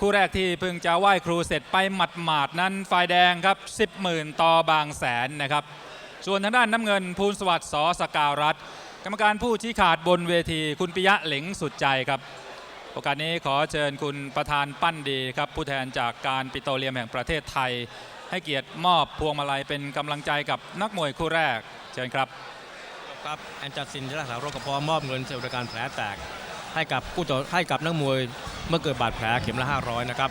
คู่แรกที่เพิ่งจะไหว้ครูเสร็จไปหมาดๆนั้นฝ่ายแดงครับ10หมื่นต่อบางแสนนะครับ ส่วนทางด้านน้ำเงินภูลสวัสดิ์สอสกาวรัฐกรรมการผู้ชี้ขาดบนเวทีคุณปิยะเหลงสุดใจครับโอกาสนี้ขอเชิญคุณประธานปั้นดีครับ ผู้แทนจากการปิโตรเลียมแห่งประเทศไทย ให้เกียรติมอบพวงมาลัยเป็นกำลังใจกับนักมวยคู่แรก เชิญครับ ครับแอนจัดสินที่รักษาโรคกระเพาะมอบเงินสวัสดิการแผลแตก ให้กับผู้ต่อให้กับนักมวยเมื่อเกิดบาดแผลเข็มละ 500 นะครับ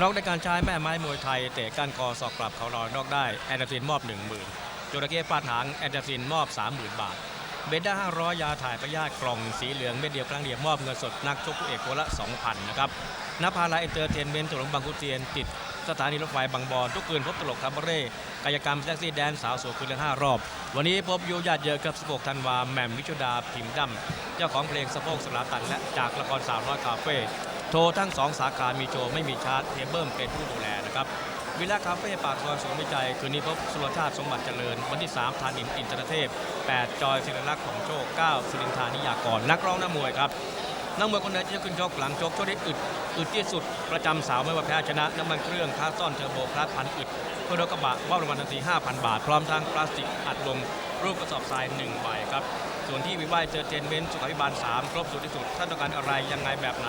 นอกในการใช้แม่ไม้มวยไทยเตะก้านคอสอกกลับเขาลอยนอกได้แอนจัดสินมอบ 10,000จระเข้ฟาดหางแอนจัดสินมอบ 30,000 บาทเบด้า500 ยาถ่ายพยาธิกล่องสีเหลืองเม็ดเดียวครั้งเดียวมอบเงินสดนักชกผู้เอกคนละ 2,000 นะครับนภาลาเอนเตอร์เทนเมนต์ถนนบางกุเทียนติด สถานีรถไฟบางบอนทุกคืนพบตลกคาบาเร่กายกรรมแท็กซี่แดนสาวสวยคืนละ5รอบ วันนี้พบยูญาติเยอะกับ16ธันวาแหม่มวิชุดาพิมพ์ดำเจ้าของเพลงสะโพกสลาตันและจากละครสาวน้อยคาเฟ่โทรทั้งสองสาขามีโจไม่มีชาร์จเทเบิลเป็นผู้ดูแลนะครับวิลล่าคาเฟ่ปากซอยสวนวิจัย คืนนี้พบสุรชาติสมบัติเจริญ วันที่3ธานินอินทรเทพ 8 จอยศิริลักษ์ของโชค 9 สิรินทานิยากร นักร้องนักมวยครับ นักมวยคนไหนที่จะขึ้นชกหลังชกชกได้อึดอึดที่สุดประจำสาวไม่ว่าแพ้ชนะน้ำมันเครื่องคาซ่อนเทอร์โบคลาสพันอึดเพื่อรถกระบะว่ารางวัลทันที5,000 บาท พร้อมทั้งพลาสติกอัดลมรูปกระสอบทราย1ใบครับส่วนที่วิวายเจอเจนเมนสุขาภิบาล 3 ครบสูตรที่สุด ท่านต้องการอะไรยังไงแบบไหน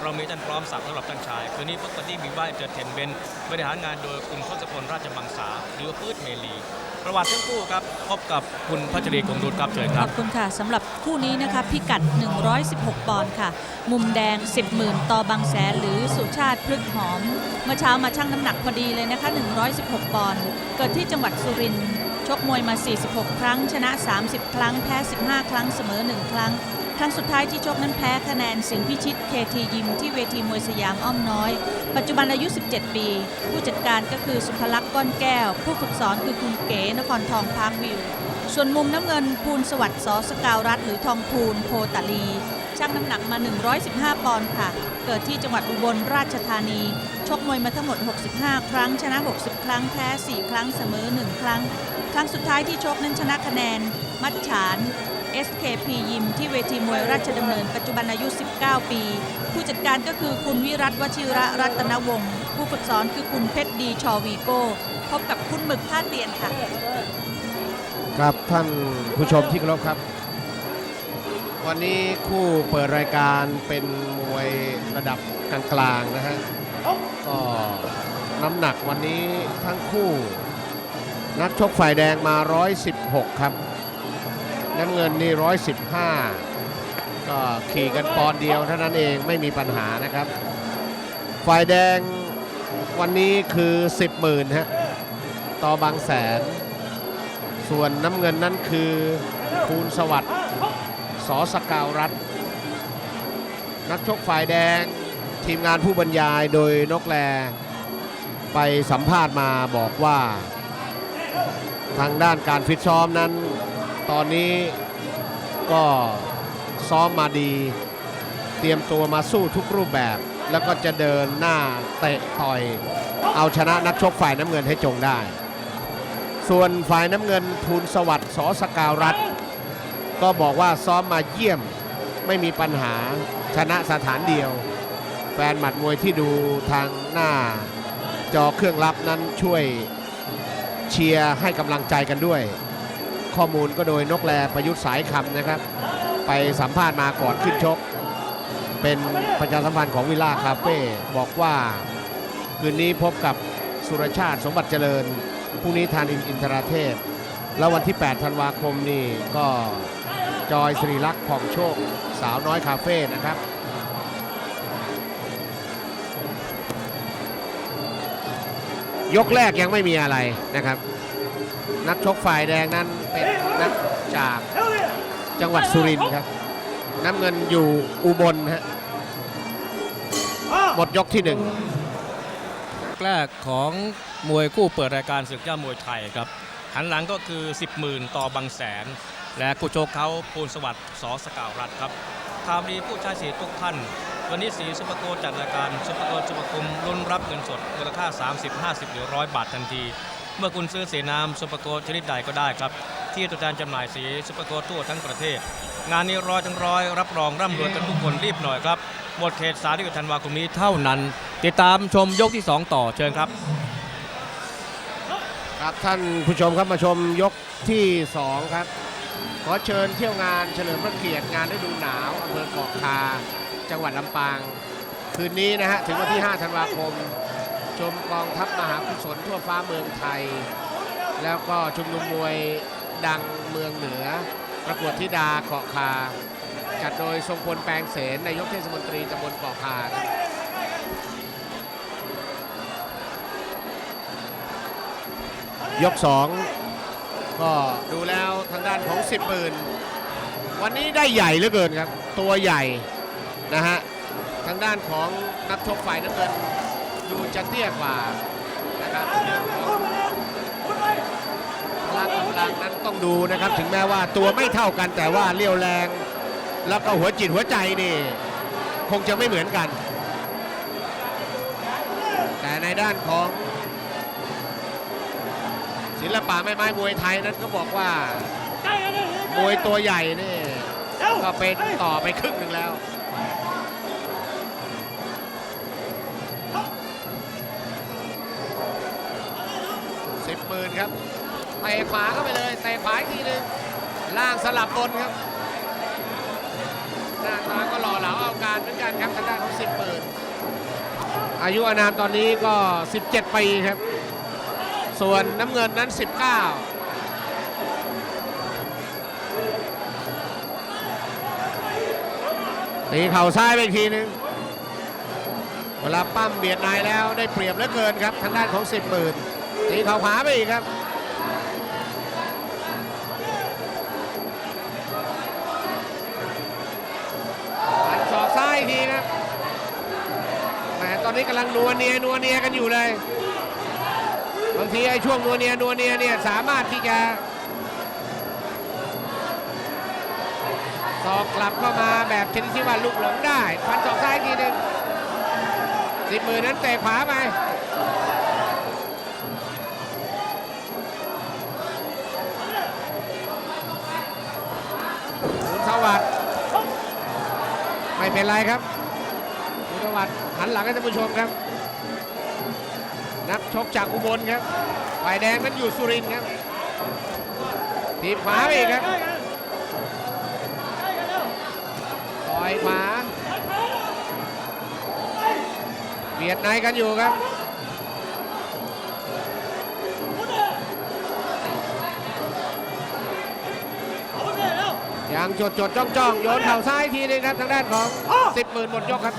เรามีท่านพร้อมสับสำหรับท่านชาย คืนนี้พบกันที่วิวายเจอเจนเมนบริหารงานโดยคุณทศพลราชบังษาหรือพืชเมลี ประวัติทั้งคู่ครับพบกับคุณพัชรีคงดุลครับเชิญคขรัอบบคุณค่ะสำหรับคู่นี้นะคะพิกัด 116 ปอนด์ค่ะ มุมแดง 10หมื่นต่อบางแสนหรือสุชาติพฤกษ์หอม เมื่อเช้ามาชั่งน้ำหนักพอดีเลยนะคะ 116 ปอนด์เกิดที่จังหวัดสุรินทร์ชกมวยมา 46 ครั้ง ชนะ 30 ครั้ง แพ้ 15 ครั้งเสมอ 1 ครั้ง ครั้งสุดท้ายที่ชกนั้นแพ้คะแนนสิงห์พิชิตเคทียิมที่เวทีมวยสยามอ้อมน้อย ปัจจุบันอายุ 17 ปี ผู้จัดการก็คือสุภลักษณ์ก้อนแก้ว ผู้ฝึกสอนคือคุณเก๋นครทองพาร์ควิว ส่วนมุมน้ำเงินภูลสวัสดิ์สอสกาวรัฐหรือทองภูลโพตาลีชั่งน้ำหนักมา 115 ปอนด์ค่ะ เกิดที่จังหวัดอุบลราชธานี ชกมวยมาทั้งหมด 65 ครั้ง ชนะ 60 ครั้ง แพ้ 4 ครั้ง เสมอ 1 ครั้ง ครั้งสุดท้ายที่ชกนั้นชนะคะแนน มัดฉาน SKP ยิมที่เวทีมวยราชดำเนิน ปัจจุบันอายุ 19 ปี ผู้จัดการก็คือคุณวิรัตวชิระรัตนวงศ์ผู้ฝึกสอนคือคุณเพชรดีชอวีโก้ พบกับคุณหมึกท่าเตียนค่ะ ครับท่านผู้ชมที่เคารพครับ วันนี้คู่เปิดรายการเป็นมวยระดับกลางๆนะฮะก็น้ำหนักวันนี้ทั้งคู่ นักชกฝ่ายแดงมา 116 ครับ น้ำเงินนี่115ก็ขี่กันปอนเดียวเท่านั้นเองไม่มีปัญหานะครับ ฝ่ายแดงวันนี้คือ 10หมื่นฮะต่อบางแสน ส่วนน้ำเงินนั่นคือภูลสวัสดิ์สอสกาวรัฐ นักชกฝ่ายแดงทีมงานผู้บรรยายโดยนกแลไปสัมภาษณ์มาบอกว่า ทางด้านการฟิตซ้อมนั้น ตอนนี้ก็ซ้อมมาดี เตรียมตัวมาสู้ทุกรูปแบบ แล้วก็จะเดินหน้าเตะต่อย เอาชนะนักชกฝ่ายน้ำเงินให้จงได้ ส่วนฝ่ายน้ำเงินภูลสวัสดิ์สอสกาวรัฐ ก็บอกว่าซ้อมมาเยี่ยมไม่มีปัญหาชนะสถานเดียว แฟนหมัดมวยที่ดูทางหน้าจอเครื่องรับนั้นช่วยเชียร์ให้กำลังใจกันด้วย ข้อมูลก็โดยนกแลประยุทธ์สายคำนะครับ ไปสัมภาษณ์มาก่อนขึ้นชก เป็นประชาสัมพันธ์ของวิล่าคาเฟ่บอกว่า คืนนี้พบกับสุรชาติสมบัติเจริญพรุ่งนี้ทานอินอินทราเทพแล้ววันที่ 8 ธันวาคมนี่ก็จอยสรีลักษณ์ผ่องโชค สาวน้อยคาเฟ่นะครับยกแรกยังไม่มีอะไรนะครับ นักชกฝ่ายแดงนั้น นนักจากจังหวัดสุรินทร์ครับ น้ำเงินอยู่อุบลฮะหมดยกที่หนึ่งแรกของมวยคู่เปิดรายการศึกย่ามวยไทยครับ หันหลังก็คือ 10หมื่นต่อบางแสน และคู่โชคเขาภูลสวัสดิ์สอสกาวรัฐครับข่าวดีผู้ชายสีทุกท่าน วันนี้สีซุปเปอร์โกลจัดรายการซุปเปอร์โกลซุปเปอร์คุมลุ้นรับเงินสดมูลค่า 30 50 หรือ 100 บาททันที เมื่อคุณซื้อสีน้ำซุปเปอร์โกลชนิดใดก็ได้ครับ ที่ตัวแทนจำหน่ายสีซุปเปอร์โกทั่วทั้งประเทศ งานนี้ร้อยทั้งร้อยรับรองร่ำรวยกันทุกคนรีบหน่อยครับ หมดเขต31ธันวาคมนี้เท่านั้น ติดตามชมยกที่ 2 ต่อเชิญครับ ครับท่านผู้ชมครับมาชมยกที่ 2 ครับ ขอเชิญเที่ยวงานเฉลิมพระเกียรติงานฤดูหนาวอำเภอเกาะคา จังหวัดลำปาง คืนนี้นะฮะถึงวันที่ 5 ธันวาคม ชมกองทัพมหากุศลทั่วฟ้าเมืองไทย แล้วก็ชุมนุมมวย ดังเมืองเหนือ ประกวดธิดาเกาะคา จัดโดยทรงพลแปลงเสนนายกเทศมนตรีตำบลเกาะคาครับยก 2 ก็ดูแล้วทางด้านของสิบปืนวันนี้ได้ใหญ่เหลือเกินครับ ตัวใหญ่นะฮะ ทางด้านของนักชกฝ่ายน้ำเงินดูจะเตี้ยกว่านะครับ ลังนั้นต้องดูนะครับ ถึงแม้ว่าตัวไม่เท่ากันแต่ว่าเรี่ยวแรง แล้วก็หัวจิตหัวใจนี่ คงจะไม่เหมือนกัน แต่ในด้านของ ศิลปะแม่ไม้มวยไทยนั้นก็บอกว่ามวยตัวใหญ่นี่ก็เป็นต่อไปครึ่งหนึ่งแล้วสิบหมื่นครับ เตะขวาเข้าไปเลยเตะขวาอีกทีหนึงล่างสลับบนครับหน้าตาก็หล่อเหลาเอาการเหมือนกันครับทางด้านของสิบหมื่นอายุอานามตอนนี้ก็ 17 ปีครับ ส่วนน้ำเงินนั้น 19ตีเข่าซ้ายไปอีกทีหนึง เวลาปั้มเบียดนายแล้วได้เปรียบเหลือเกินครับ ทางด้านของ10หมื่นตีเข่าขวาไปอีกครับ อนนี้กำลังนัวเนียนัวเนียกันอยู่เลยบางทีไอ้ช่วงนัวเนียนัวเนียเนี่ยสามารถที่จะสอกกลับเข้ามาแบบชนิดที่ว่าลุกหลงได้ฟันศอกซ้ายทีหนึ่งสิบมือนั้นเตะขวาไปคุณสวัสดิ์ไม่เป็นไรครับ วัดหันหลังให้ท่านผู้ชมครับ นักชกจากอุบลครับฝ่ายแดงนั้นอยู่สุรินทร์ครับทีบขวาไปอีกครับต่อยขวาเบียดในกันอยู่ครับยังจดจดจ้องจ้องโยนเข่าซ้ายทีนึงครับทางด้านของสิบหมื่นหมดยกครับ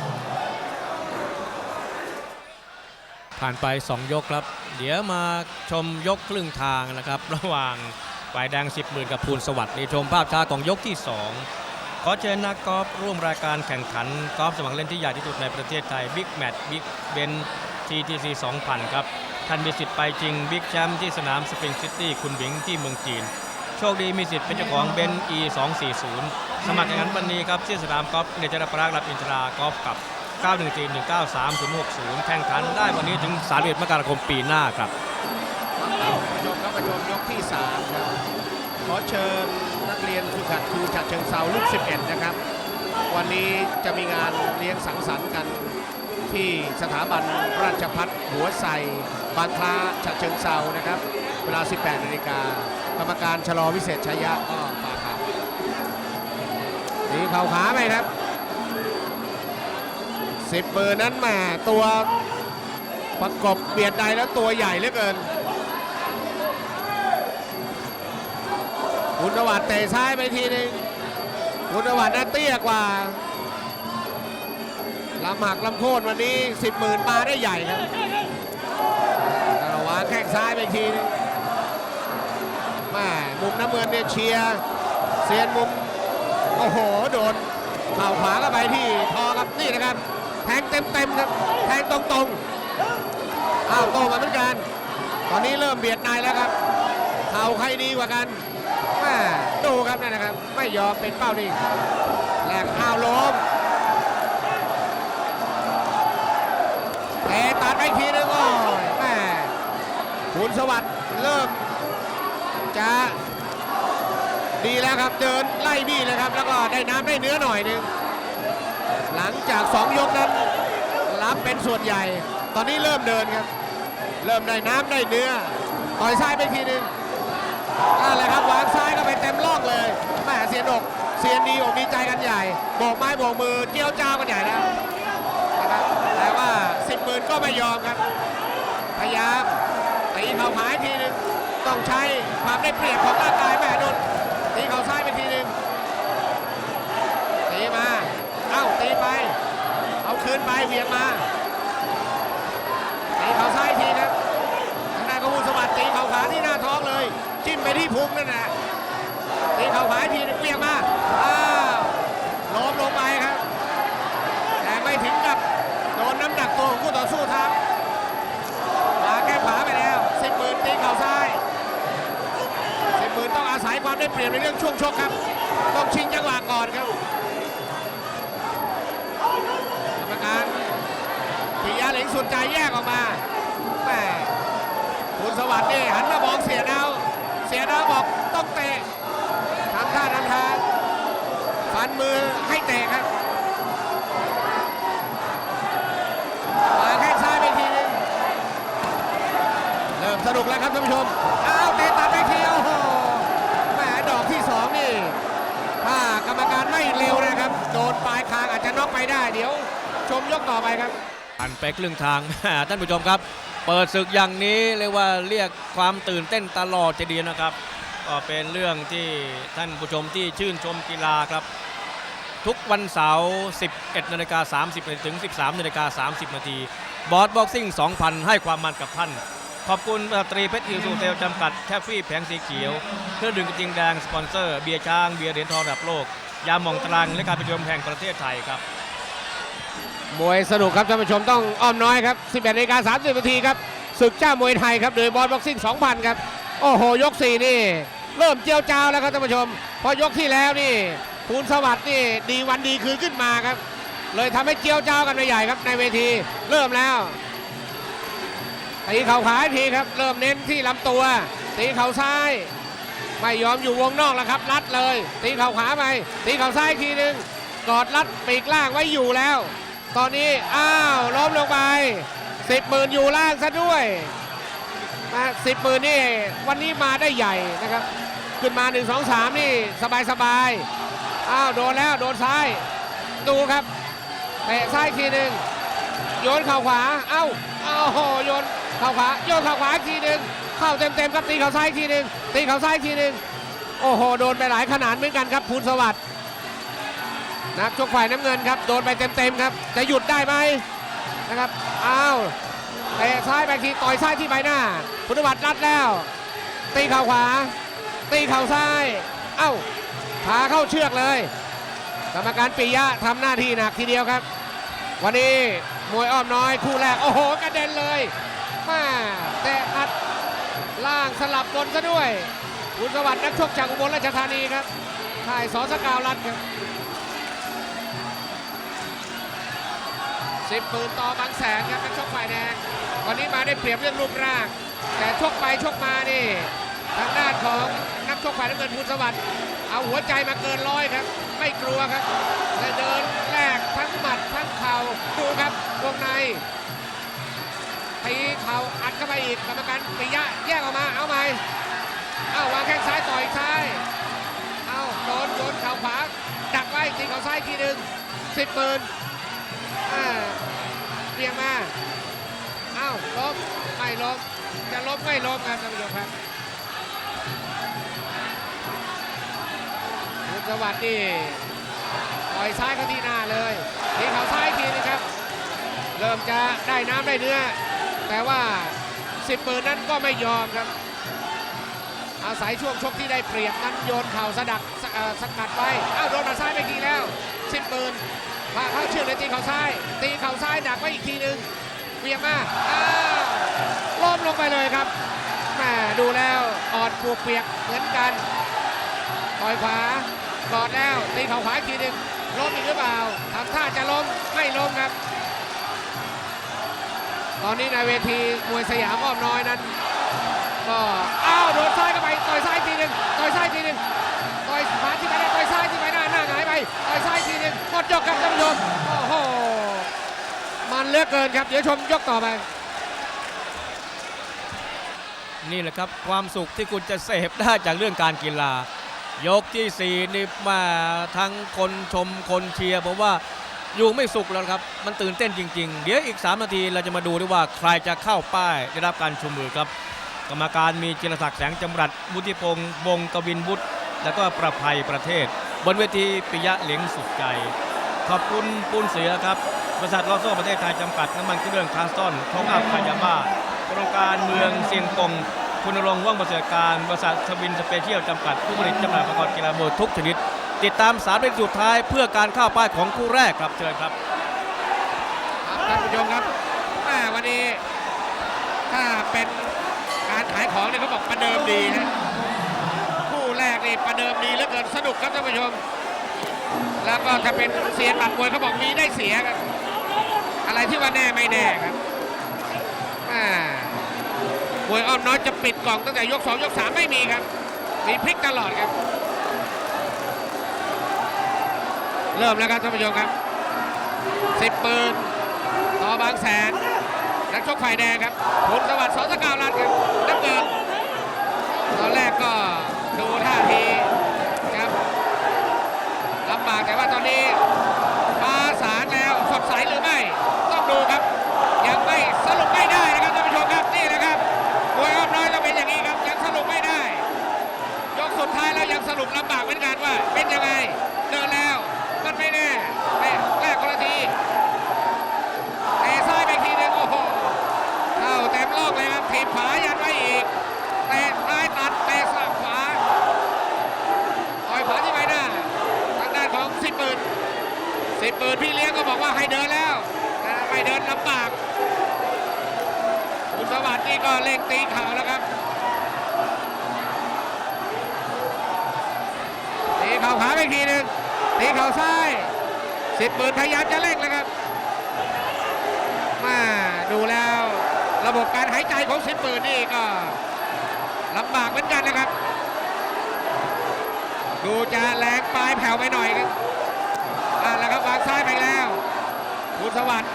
ผ่านไป 2 ยกครับ เดี๋ยวมาชมยกครึ่งทางนะครับ ระหว่างฝ่ายแดง 10หมื่นกับภูลสวัสดิ์นี่ชมภาพช้าของยกที่ 2 ขอเชิญนักกอล์ฟร่วมรายการแข่งขันกอล์ฟสมัครเล่นที่ใหญ่ที่สุดในประเทศไทยบิ๊กแมตช์บิ๊กเบน TTC 2000 ครับ ท่านมีสิทธิ์ไปจริงบิ๊กแชมป์ที่สนามสปริงซิตี้คุณหวิงที่เมืองจีน โชคดีมีสิทธิ์เป็นเจ้าของเบน E 240 สมัครแข่งขันวันนี้ครับที่สนามกอล์ฟเนจรปรากรับอินทรากอล์ฟกับ 914 193 060 แข่งขันได้วันนี้ถึง31มกราคมปีหน้าครับผู้ชมครับมาชมยกที่3ครับขอเชิญนักเรียนฝึกหัดครูจากเชิงเซารุ่น11 นะครับ วันนี้จะมีงานเลี้ยงสังสรรค์กันที่สถาบันราชพัฒหัวไซบางคล้าฉะเชิงเซานะครับ เวลา 18 นาฬิกากรรมการชะลอวิเศษชัยยะก็ฝากครับนี่เข่าขาไปครับ สิบเบอนั้นมาตัวประกบเบียดใดแล้วตัวใหญ่เหลือเกินคุณสวัสดิ์เตะซ้ายไปทีหนึงคุณสวัสดิ์นั้นเตี้ยกว่าลำหักลำโค่นวันนี้10หมื่นมาได้ใหญ่ครับรวางแข้งซ้ายไปทีหนึงแม่มุมน้ำเงินเนี่ยเชียร์เซียนมุม โอ้โห โดนเข่าขวาเข้าไปที่ทอครับนี่นะครับ งเต็มๆครับ แทงตรงๆ อ้าวโตมาเหมือนกัน ตอนนี้เริ่มเบียดในแล้วครับ เข่าใครดีกว่ากันแม่ดูครับนั่นนะครับ ไม่ยอมเป็นเป้านิ่งแหลกอ้าวล้มเตะตัดไปอีกทีนึงโอ้ยแม่ขุนสวัสดิ์เริ่มจะดีแล้วครับเดินไล่บี้เลยครับ แล้วก็ได้น้ำได้เนื้อหน่อยหนึงหลังจาก 2 ยกนั้น รับเป็นส่วนใหญ่ ตอนนี้เริ่มเดินครับ เริ่มได้น้ำได้เนื้อ ต่อยซ้ายไปทีหนึงอะไรครับวางซ้ายก็ไปเต็มล่องเลยแม่เสียดอกเสียนดีอกดีใจกันใหญ่โบกไม้โบกมือเกี้ยวเจ้ากันใหญ่นะครับแต่ว่าสิบหมื่นก็ไม่ยอมครับ พยายามตีเข่าขายทีหนึงต้องใช้ความได้เปรียบของร่างกายแม่โดนตีเข่าซ้ายไปทีหนึง คืนไปเวียงมาตีเข่าซ้ายทีครับทางด้านของผู้สวัสดิ์ตีเข่าขาที่หน้าท้องเลย จิ้มไปที่พุงนั่นแหละตีเข่าขาทีเวียงมาอ้าวล้มลงไปครับ แต่ไม่ถึงกับโดนน้ำหนักตัวของคู่ต่อสู้ทับมาแก้ขวาไปแล้วสิบหมื่นตีเข่าซ้ายสิบหมื่นต้องอาศัยความได้เปรียบในเรื่องช่วงชกครับ ต้องชิงจังหวะก่อนครับ ใจแยกออกมาแม่คุณสวัสดิ์นี่หันมามองเสียดาว เสียดาวบอกต้องเตะทำท่าทำทางฟันมือให้เตะครับมาแข้งซ้ายไปทีนึงเริ่มสนุกแล้วครับท่านผู้ชม อ้าวเตะตัดไปทีโอ้โหแหมดอกที่สองนี่ ถ้ากรรมการไม่เร็วนะครับ โดนปลายคางอาจจะน็อกไปได้เดี๋ยว ชมยกต่อไปครับ ผ่านไปครึ่งทางท่านผู้ชมครับ เปิดศึกอย่างนี้เรียกว่าเรียกความตื่นเต้นตลอดจะดียวนะครับ ก็เป็นเรื่องที่ท่านผู้ชมที่ชื่นชมกีฬาครับ ทุกวันเสาร์ 11นาฬิกา30นาทีถึง 13นาฬิกา30นาทีบอสบ็อกซิ่ง 2,000 ให้ความมันกับท่านขอบคุณพัตรีเพชรฮิวสูเตลจำกัดแคฟฟี่แผงสีเขียว เครื่องดื่มกระทิงแดง สปอนเซอร์ เบียร์ช้าง เบียร์เหรียญทองระดับโลก ยาหม่องตรังและการประชุมแห่งประเทศไทยครับ มวยสนุกครับท่านผู้ชมต้องอ้อมน้อยครับ 11นาฬิกา30นาทีครับศึกเจ้ามวยไทยครับโดยบอลบ็อกซิ่ง2,000ครับโอ้โหยก 4 นี่ เริ่มเจียวจ้าวแล้วครับท่านผู้ชม พอยกที่แล้วนี่ภูลสวัสดิ์นี่ดีวันดีคืนขึ้นมาครับ เลยทำให้เจียวจ้าวกันไปใหญ่ครับในเวทีเริ่มแล้วตีเข่าขวาทีครับ เริ่มเน้นที่ลำตัวตีเข่าซ้ายไม่ยอมอยู่วงนอกแล้วครับรัดเลย ตีเข่าขวาไปตีเข่าซ้ายทีหนึ่งกอดรัดปีกล่างไว้อยู่แล้ว ตอนนี้ อ้าวล้มลงไปสิบหมื่นอยู่ล่างซะด้วยมาสิบหมื่นนี่ วันนี้มาได้ใหญ่นะครับ ขึ้นมา1 2 3นี่สบายสบายอ้าวโดนแล้วโดนซ้าย ดูครับเตะซ้ายทีหนึ่งโยนเข่าขวา เอ้าเอ้าโหโยนเข่าขวาโยนเข่าขวาทีหนึ่งเข้าเต็มๆครับตีเข่าซ้ายทีหนึ่งตีเข่าซ้ายทีหนึ่งโอ้โหโดนไปหลายขนาดเหมือนกันครับภูลสวัสดิ์ นักชกฝ่ายน้ำเงินครับ โดนไปเต็มๆครับ จะหยุดได้ไหมนะครับ อ้าวเตะซ้ายไปทีต่อยซ้ายที่ใบหน้า พุทธวัตรรัดแล้ว ตีเข่าขวา ตีเข่าซ้าย เอ้าพาเข้าเชือกเลย กรรมการปิยะทำหน้าที่หนักทีเดียวครับ วันนี้มวยอ้อมน้อยคู่แรก โอ้โหกระเด็นเลยมาเตะอัดล่างสลับบนซะด้วยคุณสวัสดิ์นักชกจากอุบลราชธานีครับค่ายสอสกาวรัฐครับ สิบหมื่นต่อบางแสนครับนักชกฝ่ายแดงวันนี้มาได้เปรียบเรื่องรูปร่าง แต่ชกไปชกมานี่ทางด้านของนักชกฝ่ายน้ำเงินภูลสวัสดิ์เอาหัวใจมาเกินร้อยครับ ไม่กลัวครับและเดินแลกทั้งหมัดทั้งเข่าดูครับวงในตีเข่าอัดเข้าไปอีกกรรมการปิยะแยกออกมาเอาไหมเอาวางแข้งซ้ายต่อยซ้ายเอาโดนโดนเข่าขวาดักไว้ตีเข่าซ้ายทีหนึ่งสิบหมื่น เรียงมาอ้าวล้มไม่ล้มจะล้มไม่ล้มครับท่านผู้ชมครับคุณสวัสดิ์นี่ต่อยซ้ายเข้าที่หน้าเลยทีเขาซ้ายอีกทีนึงครับ เริ่มจะได้น้ำได้เนื้อ แต่ว่าสิบปืนนั้นก็ไม่ยอมครับ อาศัยช่วงชกที่ได้เปรียบนั้นโยนเข่าสะดักสกัดไปอ้าวโดนหมาซ้ายไปทีแล้วสิบปืน พาเข้าเชือกเลยตีเข่าซ้าย ตีเข่าซ้ายดักไว้อีกทีหนึ่งเวียงมาอ้าวล้มลงไปเลยครับแหมดูแล้วอ่อนปวกเปียกเหมือนกันต่อยขวากอดแล้วตีเข่าขวาอีกทีหนึ่งล้มอีกหรือเปล่าทำท่าจะล้มไม่ล้มครับ ตอนนี้ในเวทีมวยสยามอ้อมน้อยนั้นก็อ้าวโดนซ้ายเข้าไปต่อยซ้ายทีหนึ่งต่อยซ้ายทีหนึ่งต่อยขวาที่ไปหน้าต่อยซ้าย ต่อยซ้ายทีนึงหมดยกครับท่านผู้ชมโอ้โหมันเลือกเกินครับ เดี๋ยวชมยกต่อไป นี่แหละครับความสุขที่คุณจะเสพได้จากเรื่องการกีฬา ยกที่4นี่มาทั้งคนชมคนเชียร์ผมว่าอยู่ไม่สุขแล้วครับ มันตื่นเต้นจริง ๆ เดี๋ยวอีก 3 นาทีเราจะมาดูด้วยว่าใครจะเข้าป้ายได้รับการชูมือครับ กรรมการมีจิรศักดิ์แสงจำรัดมุติพงษ์วงกวินวุฒิแล้วก็ประภัยประเทศ บนเวทีปิยะเหลียงสุขใจ ขอบคุณปูนเสือครับ บริษัทลอโซ่ประเทศไทยจำกัดน้ำมันเครื่องคาสตอนทองอัพพายาบ้าโครงการเมืองเซียงกงคุณรงค์ว่องประเสริฐการบริษัทสวินสเปเชียลจำกัดผู้ผลิตจำหน่ายอุปกรณ์กีฬามวยทุกชนิด ติดตามสามเป็นสุดท้ายเพื่อการเข้าป้ายของคู่แรกครับเชิญครับครับท่านผู้ชมครับวันนี้ถ้าเป็นการขายของเนี่ยเขาบอกประเดิมดีนะ แรกนี่ประเดิมดีเหลือเกินสนุกครับท่านผู้ชม แล้วก็ถ้าเป็นเสียนบัตรมวยเขาบอกมีได้เสียครับ อะไรที่ว่าแน่ไม่แน่ครับมวยอ้อมน้อยจะปิดกล่องตั้งแต่ยก2ยก3ไม่มีครับ มีพลิกตลอดครับ เริ่มแล้วครับท่านผู้ชมครับสิบปืนต่อบางแสนนักชกฝ่ายแดงครับผลสวัสดิ์สอสกาวรันครับน้ำเงินตอนแรกก็ แต่ว่าตอนนี้ฟ้าสางแล้วสดใสหรือไม่ ต้องดูครับ ยังไม่สรุปไม่ได้นะครับท่านผู้ชมครับนี่นะครับมวยอ้อมน้อยต้องเป็นอย่างนี้ครับยังสรุปไม่ได้ ยกสุดท้ายแล้วยังสรุปลำบากเหมือนกันว่า เป็นยังไงเดินแล้วมันไม่แน่แม่แรกคนละทีเตะซ้ายไปทีหนึงโอ้โหเข้าเต็มโลกเลยครับถีบขวา สิบปืนพี่เลี้ยงก็บอกว่าให้เดินแล้วไม่เดินลำบากคุณสวัสดิ์นี่ก็เล่งตีเข่าแล้วครับตีเข่าขาไปทีหนึ่งตีเข่าซ้ายสิบปืนพยายามจะเล่งแล้วครับมาดูแล้วระบบการหายใจของสิบปืนนี่ก็ลำบากเหมือนกันนะครับ ดูจะแรงปลายแผ่วไปหน่อยครับ ครับวางซ้ายไปแล้วคุณสวัสดิ์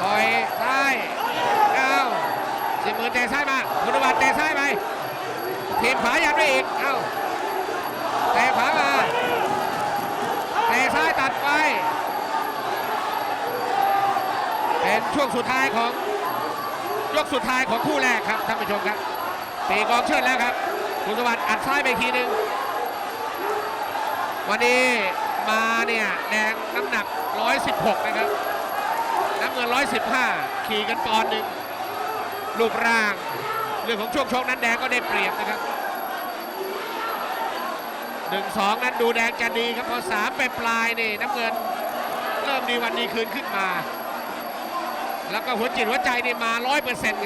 ต่อยซ้ายเอ้าสิบหมื่นเตะซ้ายมาคุณสวัสดิ์เตะซ้ายไปทีมขวายันไปอีกเอ้าเตะขวามาเตะซ้ายตัดไปเป็นช่วงสุดท้ายของยกสุดท้ายของคู่แรกครับท่านผู้ชมครับปีกองเชิดแล้วครับคุณสวัสดิ์อัดซ้ายไปทีหนึ่ง วันนี้มาเนี่ยแดงน้ำหนัก 116 นะครับ น้ำเงิน 115 ขี่กันปอนหนึ่งรูปร่าง เรื่องของช่วงชกนั้นแดงก็ได้เปรียบนะครับหนึ่งสองนั้นดูแดงจะดีครับพอสามไปปลายนี่น้ำเงิน เริ่มดีวันดีคืนขึ้นมา แล้วก็หัวจิตหัวใจนี่มาร้อยเปอร์เซ็นต์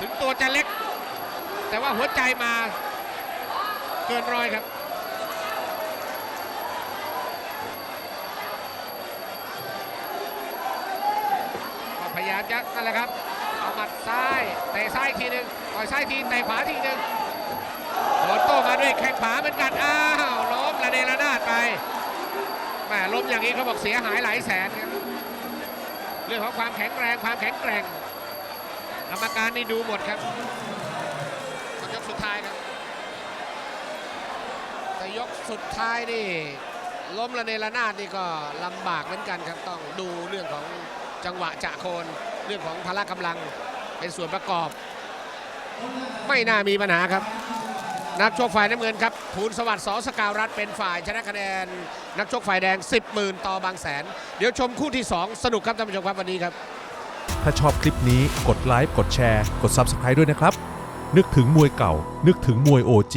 ถึงตัวจะเล็ก แต่ว่าหัวใจมาเกินร้อยครับ ก็พยามจะนั่นแหละครับ เอาหมัดซ้ายเตะซ้ายทีหนึ่งต่อยซ้ายทีเตะขวาทีหนึ่งโดนโต้มาด้วยแข้งขวาเหมือนกัน อ้าวล้มระเนระนาดไปแหมล้มอย่างนี้เขาบอกเสียหายหลายแสนครับเรื่องของความแข็งแรงความแข็งแกร่งกรรมการนี่ดูหมดครับยกสุดท้ายครับแต่ยกสุดท้ายนี่ล้มระเนระนาดนี่ก็ลำบากเหมือนกันครับต้องดูเรื่องของ จังหวะจะโคนเรื่องของพละกำลังเป็นส่วนประกอบ ไม่น่ามีปัญหาครับ นักชกฝ่ายน้ำเงินครับภูลสวัสดิ์สอสกาวรัฐเป็นฝ่ายชนะคะแนน นักชกฝ่ายแดง 10หมื่นต่อบางแสน เดี๋ยวชมคู่ที่ 2 สนุกครับท่านผู้ชมครับวันนี้ครับ ถ้าชอบคลิปนี้กดไลค์กดแชร์ กด Subscribe ด้วยนะครับ นึกถึงมวยเก่า นึกถึงมวย OG